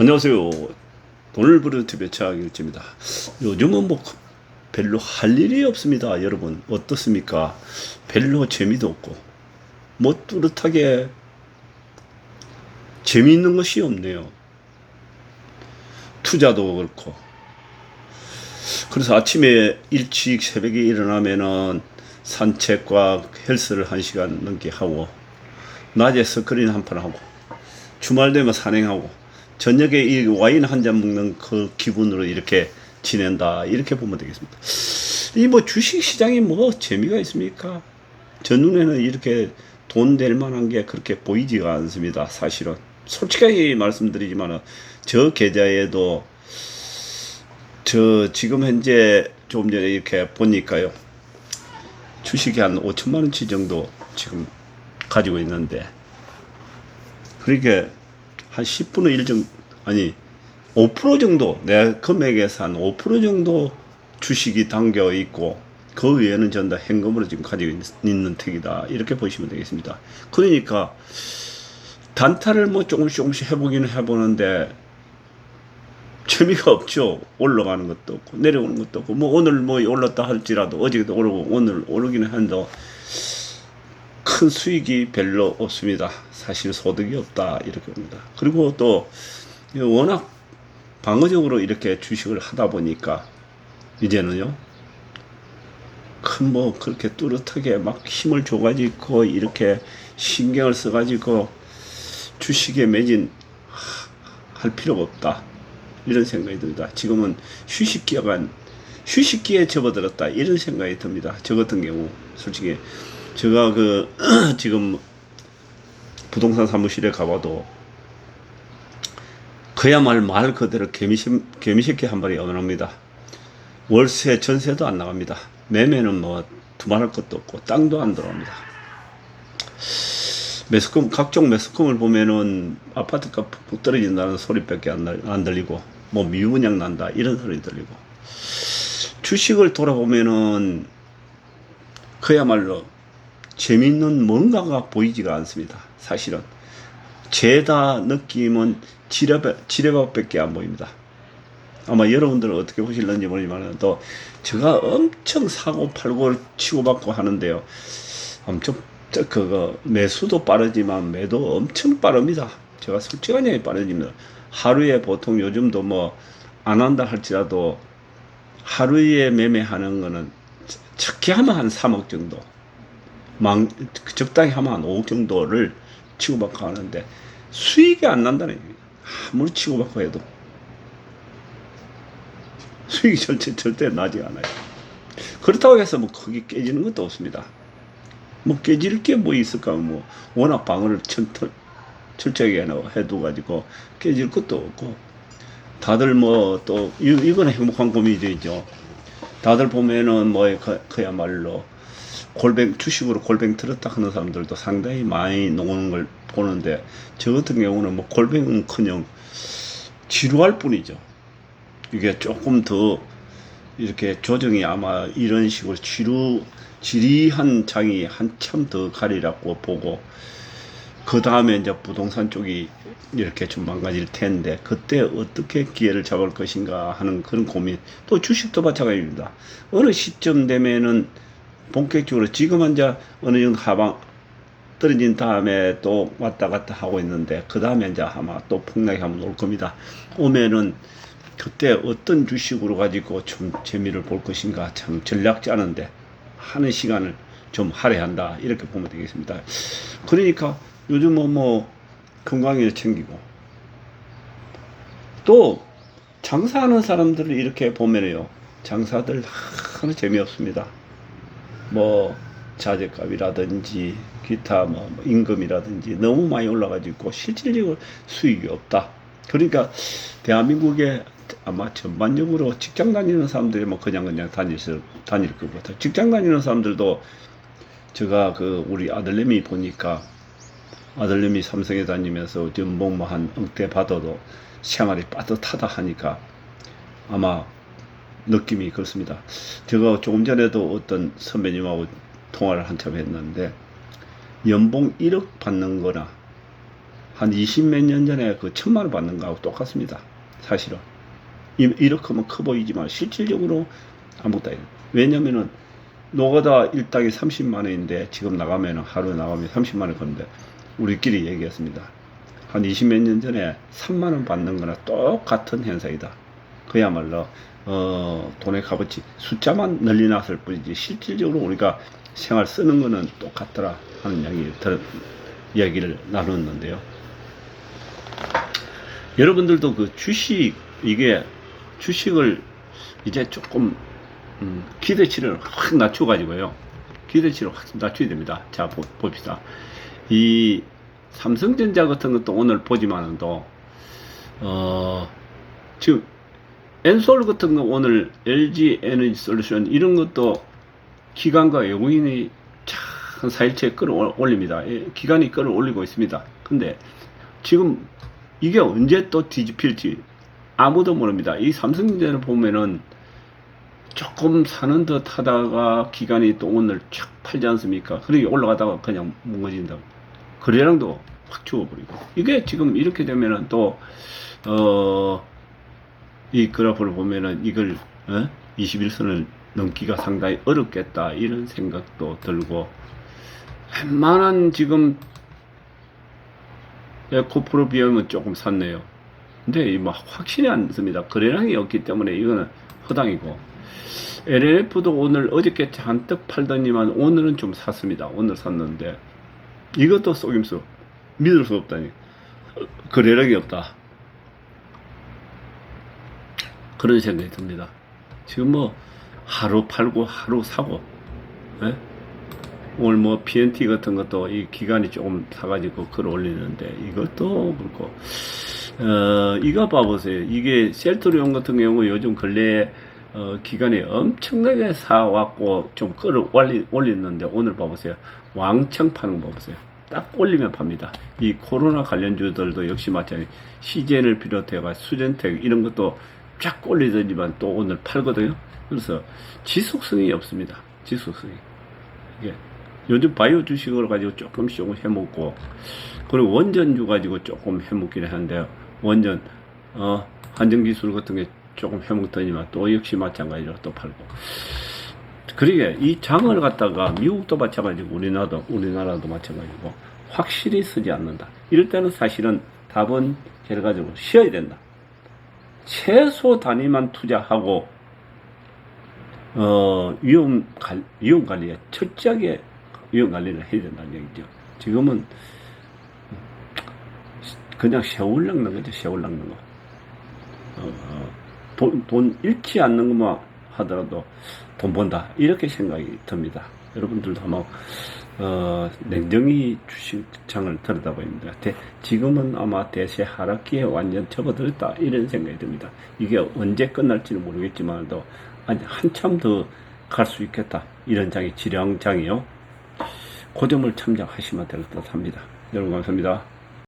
안녕하세요. 돈을 부르는 TV의 최학일지입니다. 요즘은 뭐 별로 할 일이 없습니다. 여러분 어떻습니까? 별로 재미도 없고 뭐 뚜렷하게 재미있는 것이 없네요. 투자도 그렇고. 그래서 아침에 일찍 새벽에 일어나면은 산책과 헬스를 한 시간 넘게 하고 낮에 스크린 한 판 하고 주말 되면 산행하고 저녁에 이 와인 한 잔 먹는 그 기분으로 이렇게 지낸다 이렇게 보면 되겠습니다. 이 뭐 주식 시장이 뭐 재미가 있습니까? 저 눈에는 이렇게 돈 될 만한 게 그렇게 보이지가 않습니다. 사실은 솔직하게 말씀드리지만 저 계좌에도 저 지금 현재 좀 전에 이렇게 보니까요 주식이 한 5천만 원치 정도 지금 가지고 있는데 그러니까 한 10분의 1 정도, 아니, 5% 정도, 내 금액에서 한 5% 정도 주식이 담겨 있고, 그 외에는 전부 다 현금으로 지금 가지고 있- 있는 택이다. 이렇게 보시면 되겠습니다. 그러니까, 단타를 뭐 조금씩 조금씩 해보기는 해보는데, 재미가 없죠. 올라가는 것도 없고, 내려오는 것도 없고, 뭐 오늘 뭐 올랐다 할지라도, 어제도 오르고, 오늘 오르기는 한데, 큰 수익이 별로 없습니다. 사실 소득이 없다 이렇게 봅니다. 그리고 또 워낙 방어적으로 이렇게 주식을 하다 보니까 이제는요 큰 뭐 그렇게 뚜렷하게 막 힘을 줘가지고 이렇게 신경을 써가지고 주식에 매진 할 필요가 없다 이런 생각이 듭니다. 지금은 휴식기가 휴식기에 접어들었다 이런 생각이 듭니다. 저 같은 경우 솔직히 제가 그 지금 부동산 사무실에 가봐도 그야말로 말 그대로 개미새, 개미새끼 한 마리 어나옵니다. 월세, 전세도 안 나갑니다. 매매는 뭐 두말할 것도 없고 땅도 안 들어옵니다. 매스컴 각종 매스컴을 보면은 아파트값 푹 떨어진다는 소리밖에 안, 날- 안 들리고 뭐 미분양 난다 이런 소리 들리고 주식을 돌아보면은 그야말로 재밌는 뭔가가 보이지가 않습니다. 사실은 죄다 느낌은 지뢰밥, 지뢰밥밖에 안 보입니다. 아마 여러분들은 어떻게 보실는지 모르지만 또 제가 엄청 사고 팔고 치고받고 하는데요. 엄청 저 그거 매수도 빠르지만 매도 엄청 빠릅니다. 제가 솔직하게 빠르집니다. 하루에 보통 요즘도 뭐 안 한다 할지라도 하루에 매매하는 거는 착히 하면 한 3억 정도. 망, 적당히 하면 한 5억 정도를 치고받고 하는데 수익이 안 난다는 얘기예요. 아무리 치고받고 해도 수익이 절대, 절대 나지 않아요. 그렇다고 해서 뭐 크게 깨지는 것도 없습니다. 뭐 깨질 게 뭐 있을까 뭐 워낙 방어를 철, 철저하게 해둬가지고 깨질 것도 없고 다들 뭐 또 이거는 행복한 고민이죠. 다들 보면은 뭐 그, 그야말로 골뱅 주식으로 골뱅 들었다 하는 사람들도 상당히 많이 나오는 걸 보는데 저 같은 경우는 뭐 골뱅은커녕 지루할 뿐이죠. 이게 조금 더 이렇게 조정이 아마 이런 식으로 지루 지리한 장이 한참 더 가리라고 보고 그 다음에 이제 부동산 쪽이 이렇게 좀 망가질 텐데 그때 어떻게 기회를 잡을 것인가 하는 그런 고민 또 주식도 마찬가지입니다. 어느 시점 되면은 본격적으로 지금 이제 어느 정도 하방 떨어진 다음에 또 왔다 갔다 하고 있는데 그 다음에 이제 아마 또 폭락이 한번 올 겁니다. 오면은 그때 어떤 주식으로 가지고 좀 재미를 볼 것인가 참 전략 짜는데 하는 시간을 좀 할애한다 이렇게 보면 되겠습니다. 그러니까 요즘은 뭐 건강을 챙기고 또 장사하는 사람들을 이렇게 보면요 장사들 하나 재미없습니다. 뭐 자재값이라든지 기타 뭐 임금이라든지 너무 많이 올라가지고 실질적으로 수익이 없다. 그러니까 대한민국에 아마 전반적으로 직장 다니는 사람들이 뭐 그냥 그냥 다닐 다닐 것 같아요. 직장 다니는 사람들도 제가 그 우리 아들내미 보니까 아들내미 삼성에 다니면서 연봉 뭐한 억대 받아도 생활이 빠듯하다 하니까 아마 느낌이 그렇습니다. 제가 조금 전에도 어떤 선배님하고 통화를 한참 했는데 연봉 1억 받는 거나 한 20 몇 년 전에 그 천만 원 받는 거하고 똑같습니다. 사실은. 이- 이렇게 하면 커 보이지만 실질적으로 아무것도 아니에요. 왜냐면은 노가다 일당이 30만 원인데 지금 나가면은 하루에 나가면 30만 원 건데 우리끼리 얘기했습니다. 한 20 몇 년 전에 3만 원 받는 거나 똑같은 현상이다. 그야말로 어, 돈의 값어치 숫자만 늘려놨을 뿐이지 실질적으로 우리가 생활 쓰는 거는 똑같더라 하는 이야기 들, 이야기를 나눴는데요. 여러분들도 그 주식 이게 주식을 이제 조금 음, 기대치를 확 낮춰가지고요. 기대치를 확 낮춰야 됩니다. 자 보, 봅시다. 이 삼성전자 같은 것도 오늘 보지만은도 어 지금 엔솔 같은 거 오늘 LG 에너지 솔루션 이런 것도 기관과 외국인이 참 사일체에 끌어올립니다. 예, 기관이 끌어올리고 있습니다. 근데 지금 이게 언제 또 뒤집힐지 아무도 모릅니다. 이 삼성전자를 보면은 조금 사는 듯 하다가 기간이 또 오늘 촥 팔지 않습니까? 그러게 올라가다가 그냥 무너진다고. 거래량도 확 죽어버리고. 이게 지금 이렇게 되면은 또, 어, 이 그래프를 보면은 이걸, 어? 21선을 넘기가 상당히 어렵겠다. 이런 생각도 들고, 웬만한 지금 에코프로 비하면 조금 샀네요. 근데 이뭐 확신이 안 듭니다. 거래량이 없기 때문에 이거는 허당이고. LLF도 오늘 어저께 잔뜩 팔더니만 오늘은 좀 샀습니다. 오늘 샀는데 이것도 속임수 믿을 수 없다니 거래량이 없다. 그런 생각이 듭니다. 지금 뭐 하루 팔고 하루 사고 예? 오늘 뭐 PNT 같은 것도 이 기간이 조금 사가지고 글 올리는데 이것도 그렇고 어 이거 봐보세요. 이게 셀트리온 같은 경우 요즘 근래 어 기간에 엄청나게 사왔고 좀 끌어 올리, 올리는데 오늘 봐보세요. 왕창 파는 거 봐보세요. 딱 올리면 팝니다. 이 코로나 관련주들도 역시 마찬가지. 시젠을 비롯해가 수젠텍 이런 것도 쫙 올리더니만 또 오늘 팔거든요. 그래서 지속성이 없습니다. 지속성이. 이게 요즘 바이오 주식을 가지고 조금씩 조금 해먹고 그리고 원전주 가지고 조금 해먹긴 하는데 원전 어 한정기술 같은 게 조금 해먹더니만 또 역시 마찬가지로 또 팔고. 그러게 이 장을 갖다가 미국도 마찬가지고 우리나라도 우리나라도 마찬가지고 확실히 쓰지 않는다. 이럴 때는 사실은 답은 결과적으로 쉬어야 된다 최소 단위만 투자하고 어, 위험, 관, 위험 관리에 철저하게 위험 관리를 해야 된다는 얘기죠. 지금은 그냥 세월 낚는 거죠, 세월 낚는 거. 어, 어, 돈, 돈 잃지 않는 것만 하더라도 돈 번다. 이렇게 생각이 듭니다. 여러분들도 한번, 어, 냉정히 주식창을 들여다보입니다. 대, 지금은 아마 대세 하락기에 완전 접어들었다. 이런 생각이 듭니다. 이게 언제 끝날지는 모르겠지만도 한참 더 갈 수 있겠다. 이런 장이 지령장이요. 그 점을 참작하시면 될 듯 합니다. 여러분 감사합니다.